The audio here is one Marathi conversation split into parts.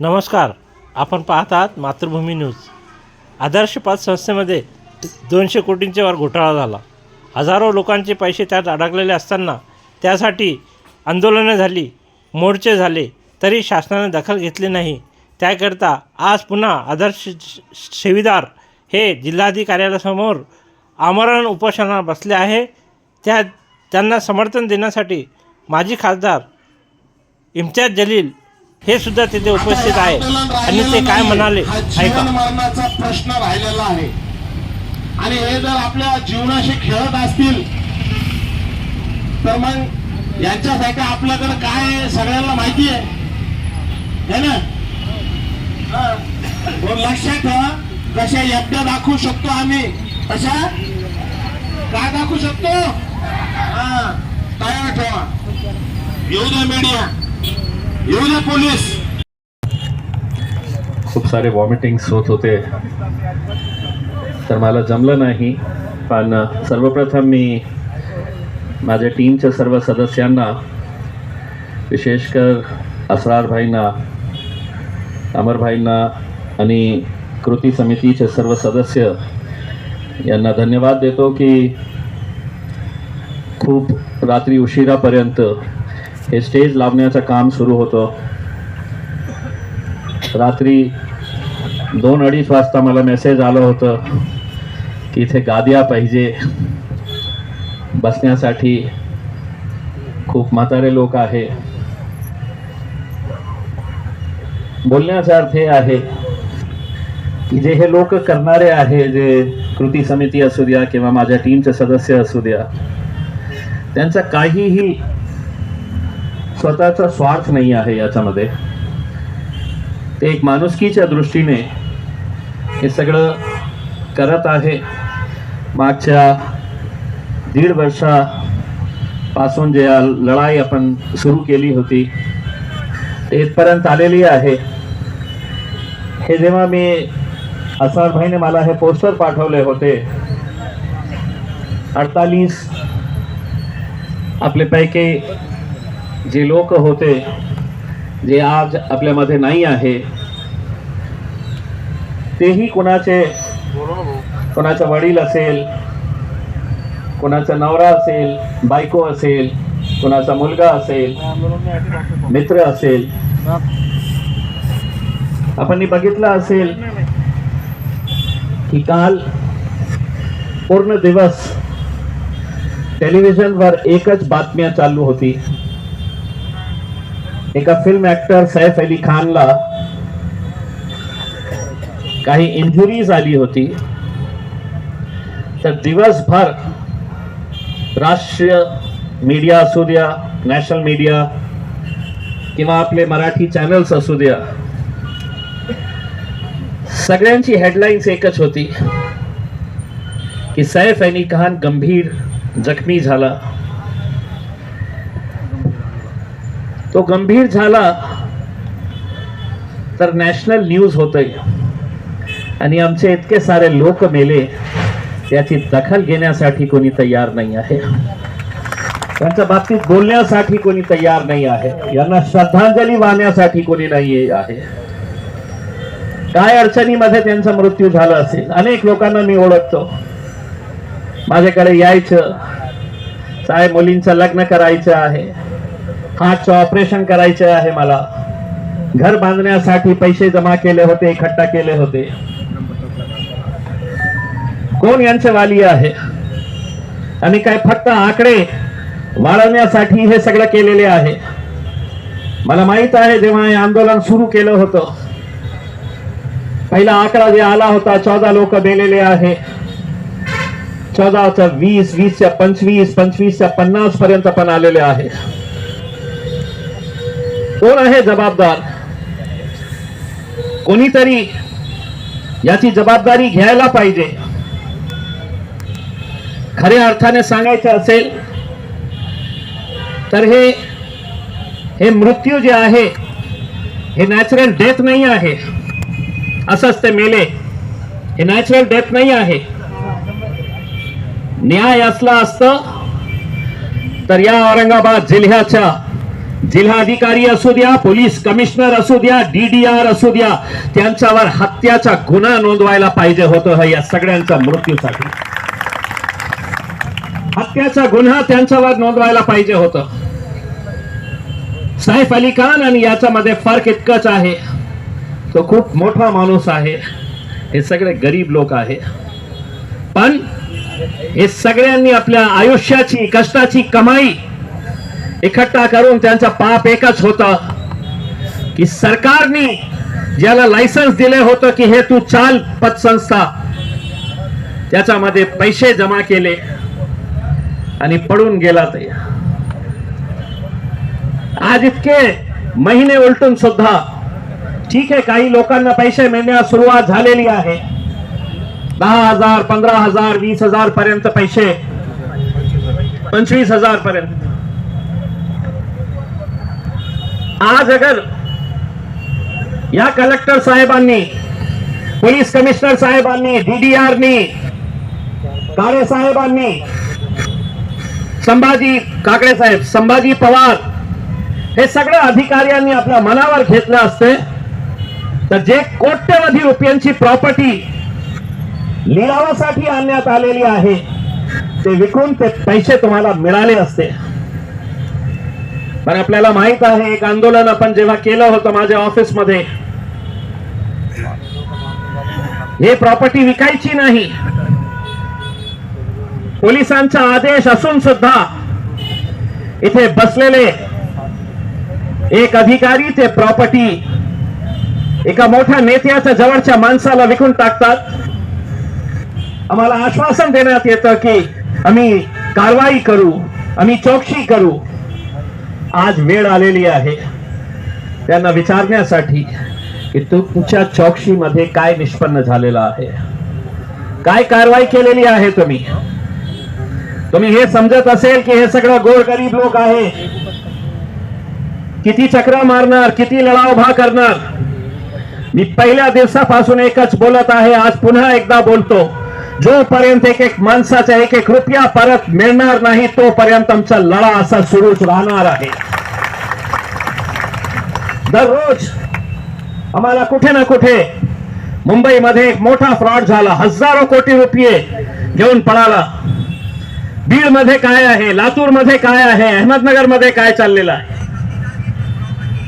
नमस्कार. आपण पाहत आहात मातृभूमी न्यूज. आदर्श पाच संस्थेमध्ये दोनशे कोटींच्या वर घोटाळा झाला. हजारो लोकांचे पैसे त्यात अडकलेले असताना त्यासाठी आंदोलनं झाली मोर्चे झाले तरी शासनाने दखल घेतली नाही. त्याकरता आज पुन्हा आदर्श सेविदार हे जिल्हाधिकार्यालयासमोर आमरण उपोषणाला बसले आहे. त्या त्यांना समर्थन देण्यासाठी माजी खासदार इम्तियाज जलील हे सुद्धा तिथे उपस्थित आहे. आणि ते काय म्हणाले? ऐका. मरणाचा प्रश्न राहिलेला आहे. आणि हे जर आपल्या जीवनाशी खेळत असतील तर मग यांच्यासाठी आपल्याकडे काय सगळ्यांना माहिती आहे. है ना? हा. लक्षात ठेवा. कशा एकट्या दाखवू शकतो आम्ही. कशा काय दाखवू शकतो? हा तयार ठेवा. येऊ द्या मीडिया येऊ पोलीस. खूप सारे वॉमिटिंग्स होत होते. तर मला जमलं नाही पण सर्वप्रथम मी माझ्या टीमच्या सर्व सदस्यांना विशेषकर असरारभाईंना अमरभाईंना आणि कृती समितीचे सर्व सदस्य यांना धन्यवाद देतो की खूप रात्री उशिरापर्यंत हे स्टेज लावण्याचं काम सुरू होतं. रात्री दोन अडीच वाजता मला मेसेज आलं होतं की इथे गाद्या पाहिजे. बसण्यासाठी खूप म्हातारे लोक आहे. बोलण्याचा अर्थ हे आहे की जे हे लोक करणारे आहे जे कृती समिती असू द्या किंवा माझ्या टीमचे सदस्य असू द्या त्यांचा काहीही स्वतःचा स्वार्थ नाही आहे याच्यामध्ये. ते एक माणुसकीच्या दृष्टीने हे सगळं करत आहे. मागच्या दीड वर्षापासून जे लढाई आपण सुरू केली होती ते इथपर्यंत आलेली आहे. हे जेव्हा मी असार भाईने मला हे पोस्टर पाठवले होते अडतालीस आपल्यापैकी जे लोक होते जे आज आपल्यामध्ये नाही आहे तेही कोणाचे कोणाचा वडील असेल कोणाचा नवरा असेल बायको असेल कोणाचा मुलगा असेल मित्र असेल. आपण बघितलं असेल की काल पूर्ण दिवस टेलिव्हिजनवर एकच बातम्या चालू होती. एका फिल्म ऍक्टर सैफ अली खानला काही इंजुरीज आली होती. तर दिवसभर राष्ट्रीय मीडिया असू द्या नॅशनल मीडिया किंवा आपले मराठी चॅनल्स असू द्या सगळ्यांची हेडलाईन्स एकच होती की सैफ अली खान गंभीर जखमी झाला. तो गंभीर झाला तर नॅशनल न्यूज होतंय. आणि आमचे इतके सारे लोक मेले त्याची दखल घेण्यासाठी कोणी तयार नाही आहे. त्यांच्या बाबतीत बोलण्यासाठी कोणी तयार नाही आहे. यांना श्रद्धांजली वाहण्यासाठी कोणी नाही आहे. काय अडचणीमध्ये त्यांचा मृत्यू झाला असेल? अनेक लोकांना मी ओळखतो. माझ्याकडे यायचं काय मुलींचं लग्न करायचं आहे. हातचं ऑपरेशन करायचं आहे मला. घर बांधण्यासाठी पैसे जमा केले होते इकट्ठा केले होते. कोण यांचे वाली आहे? आणि काय फक्त आकडे वाढवण्यासाठी हे सगळं केलेले आहे? मला माहीत आहे जेव्हा हे आंदोलन सुरू केलं होतं. पहिला आकडा जे आला होता चौदा लोक दिलेले आहे. चौदाच्या वीस वीसच्या पंचवीस पंचवीसच्या पन्नास पर्यंत पण आलेले आहे. हो कोण आहे जबाबदार कोणीतरी याची जबाबदारी घ्यायला पाहिजे। खऱ्या अर्थाने सांगायचं असेल तर हे हे मृत्यू जे आहे हे नॅचरल डेथ नाही आहे. असंच ते मेले. हे नॅचरल डेथ नाही आहे. न्याय असला असतं तर या औरंगाबाद जिल्ह्याच्या जिल्हाधिकारी असू द्या पोलीस कमिशनर असू द्या डीडीआर असू द्या त्यांच्यावर हत्याचा गुन्हा नोंदवायला पाहिजे होतं या सगळ्यांच्या मृत्यूसाठी. हत्याचा गुन्हा त्यांच्यावर नोंदवायला पाहिजे होतं. सैफ अली खान आणि याच्यामध्ये फरक इतकंच आहे. तो खूप मोठा माणूस आहे. हे सगळे गरीब लोक आहे. पण हे सगळ्यांनी आपल्या आयुष्याची कष्टाची कमाई इकट्ठा करून त्यांचा पाप एकच होता की सरकारने ज्याला लायसन्स दिले होतं की हे तू चाल पतसंस्था. त्याच्यामध्ये पैसे जमा केले आणि पडून गेला ते. आज इतके महिने उलटून सुद्धा ठीक आहे काही लोकांना पैसे मिळण्यास सुरुवात झालेली आहे. दहा हजार पंधरा हजार वीस हजार पर्यंत पैसे पंचवीस हजार पर्यंत. आज अगर या कलेक्टर साहेबांनी पोलीस कमिशनर साहेबांनी डीडीआरनी काळे साहेबांनी संभाजी काकडे साहेब संभाजी पवार हे सगळ्या अधिकाऱ्यांनी आपल्या मनावर घेतलं असते तर जे कोट्यवधी रुपयांची प्रॉपर्टी लिलावासाठी आणण्यात आलेली आहे ते विकून ते पैसे तुम्हाला मिळाले असते. पण आपल्याला माहीत आहे एक आंदोलन आपण जेव्हा केलं होतं माझ्या ऑफिसमध्ये हे प्रॉपर्टी विकायची नाही. पोलिसांचा आदेश असून सुद्धा इथे बसलेले एक अधिकारी ते प्रॉपर्टी एका मोठ्या नेत्याच्या जवळच्या माणसाला विकून टाकतात. आम्हाला आश्वासन देण्यात येतं की आम्ही कारवाई करू आम्ही चौकशी करू. आज वेळ आलेली आहे. त्यांना विचारण्यासाठी की तुमच्या चौकशीमध्ये काय निष्पन्न झालेलं आहे? काय कारवाई केलेली आहे तुम्ही? तुम्ही हे समजत असेल की हे सगळं गोरगरीब लोक आहे. किती चक्र मारणार किती लढा उभा करणार? मी पहिल्या दिवसापासून एकच बोलत आहे आज पुन्हा एकदा बोलतो. जोपर्यंत एक एक माणसाचा एक एक रुपया परत मिळणार नाही तोपर्यंत आमचा लढा असा सुरूच राहणार आहे. दररोज आम्हाला कुठे ना कुठे मुंबईमध्ये एक मोठा फ्रॉड झाला. हजारो कोटी रुपये घेऊन पळाला. बीडमध्ये काय आहे लातूरमध्ये काय आहे अहमदनगरमध्ये काय चाललेलं आहे?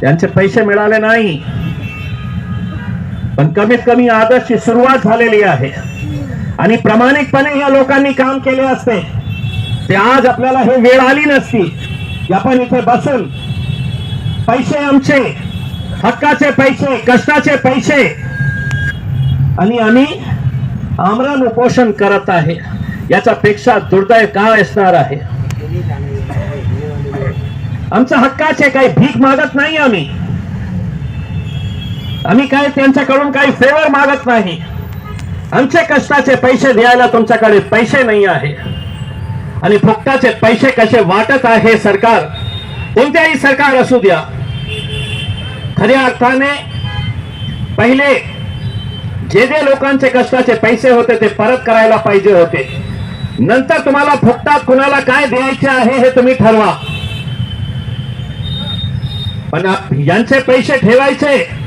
त्यांचे पैसे मिळाले नाही. पण कमीत कमी आदर्शची सुरुवात झालेली आहे. आणि प्रामाणिकपणे या लोकांनी काम केले असते. ते आज आपल्याला हे वेळ आली नसती. की आपण इथे बसून पैसे आमचे हक्काचे पैसे कष्टाचे पैसे आणि आम्ही आमरण उपोषण करत आहे. याच्यापेक्षा दुर्दैव काय असणार आहे? आमच्या हक्काचे काही भीक मागत नाही आम्ही. आम्ही काय त्यांच्याकडून काही फेवर मागत नाही. आमचे कष्टाचे पैसे द्यायला तुमच्याकडे पैसे नाही आहे. आणि फुकटाचे पैसे कसे वाटत आहे सरकार कोणत्याही सरकार असू द्या. खऱ्या अर्थाने पहिले जे जे लोकांचे कष्टाचे पैसे होते ते परत करायला पाहिजे होते. नंतर तुम्हाला फुकटात कुणाला काय द्यायचे आहे हे तुम्ही ठरवा. पण यांचे पैसे ठेवायचे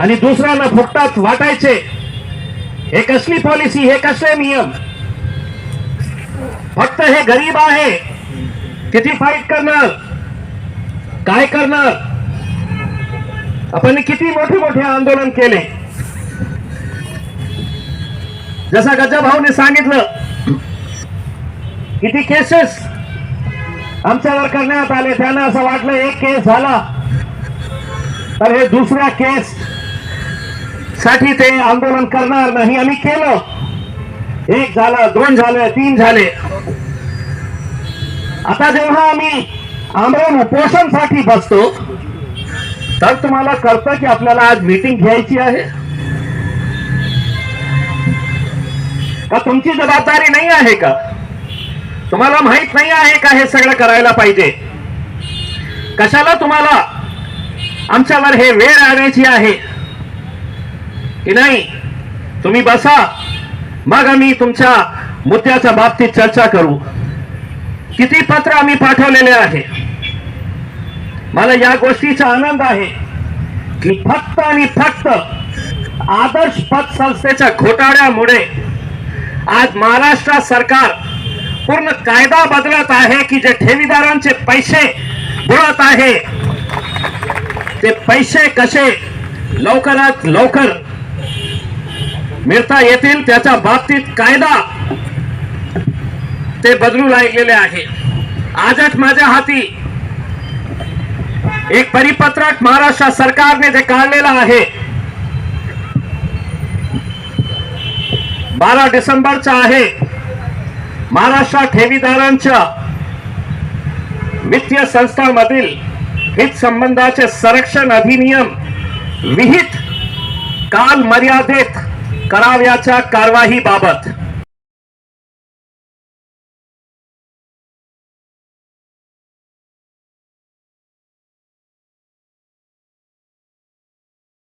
आणि दुसऱ्यांना फुकटात वाटायचे. हे कसली पॉलिसी हे कसले नियम? फक्त हे गरीब आहे. किती फाईट करणार? काय करणार? आपण किती मोठे मोठे आंदोलन केले? जसा गजाभाऊने सांगितलं किती केसेस आमच्यावर करण्यात आले त्यांना असं वाटलं एक केस झाला. तर हे दुसऱ्या केस साठी ते आंदोलन करणार नाही. आम्ही केलं. एक झालं दोन झाले तीन झाले. आता जेव्हा आम्ही आमरण उपोषणसाठी बसतो तर तुम्हाला कळतं की आपल्याला आज मीटिंग घ्यायची आहे. का तुमची जबाबदारी नाही आहे का? तुम्हाला माहीत नाही आहे का हे सगळं करायला पाहिजे? कशाला तुम्हाला आमच्यावर हे वेळ आणायची आहे? की नाही? तुम्ही बसा. मग आम्ही तुमच्या मुद्द्याच्या बाबतीत चर्चा करू. किती पत्र आम्ही पाठवलेले आहे? मला या गोष्टीचा आनंद आहे की फक्त आणि फक्त आदर्श पतसंस्थेच्या घोटाळ्यामुळे आज महाराष्ट्र सरकार पूर्ण कायदा बदलत आहे की जे ठेवीदारांचे पैसे बुडत आहे ते पैसे कसे लवकरात लवकर मिळता येतील त्याच्या बाबतीत कायदा ते बदलू लागलेले आहे. आजच माझ्या हाती एक परिपत्रक महाराष्ट्र सरकारने जे काढलेलं आहे. बारा डिसेंबरचा आहे. महाराष्ट्र ठेवीदारांच्या वित्तीय संस्थांमधील हित संबंधाचे संरक्षण अधिनियम विहित काल मर्यादेत कराव्याच्या कारवाही बाबत